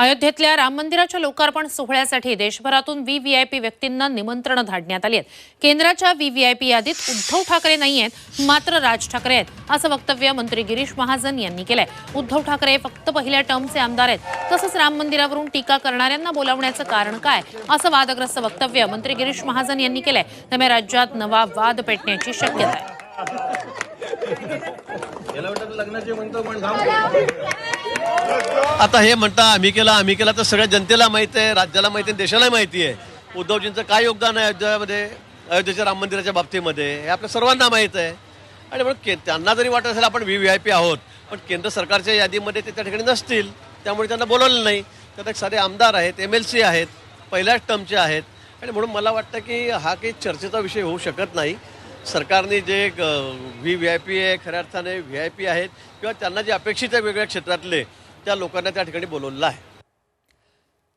अयोध्येतल्या राम मंदिराच्या लोकार्पण सोहळ्यासाठी देशभरातून वी व्ही आय पी व्यक्तींना निमंत्रण धाडण्यात आली आहेत. केंद्राच्या वी व्ही आय पी यादीत उद्धव ठाकरे नाही आहेत मात्र राज ठाकरे आहेत असं वक्तव्य मंत्री गिरीश महाजन यांनी केलंय. उद्धव ठाकरे फक्त पहिल्या टर्मचे आमदार आहेत. तसंच राम मंदिरावरून टीका करणाऱ्यांना बोलावण्याचं कारण काय असं वादग्रस्त वक्तव्य मंत्री गिरीश महाजन यांनी केलंय. त्यामुळे राज्यात नवा वाद पेटण्याची शक्यता आहे. आता हे म्हणता आम्ही केला आम्ही केला तर सगळ्या जनतेला माहिती आहे राज्याला माहिती आहे देशाला माहिती आहे. उद्धवजींचं काय योगदान आहे अयोध्यामध्ये अयोध्येच्या राम मंदिराच्या बाबतीमध्ये हे आपल्या सर्वांना माहीत आहे. आणि म्हणून के त्यांना जरी वाटत असेल आपण व्ही व्ही आय पी आहोत पण केंद्र सरकारच्या यादीमध्ये ते त्या ठिकाणी नसतील त्यामुळे त्यांना बोलवलं नाही. त्यात सारे आमदार आहेत एम एल सी आहेत पहिल्याच टर्मचे आहेत. आणि म्हणून मला वाटतं की हा काही चर्चेचा विषय होऊ शकत नाही. सरकारने जे व्ही व्ही आय पी आहे खऱ्या अर्थाने व्ही आय पी आहेत किंवा त्यांना जे अपेक्षित आहे वेगवेगळ्या क्षेत्रातले त्या लोकांना त्या ठिकाणी बोलवलेलं आहे.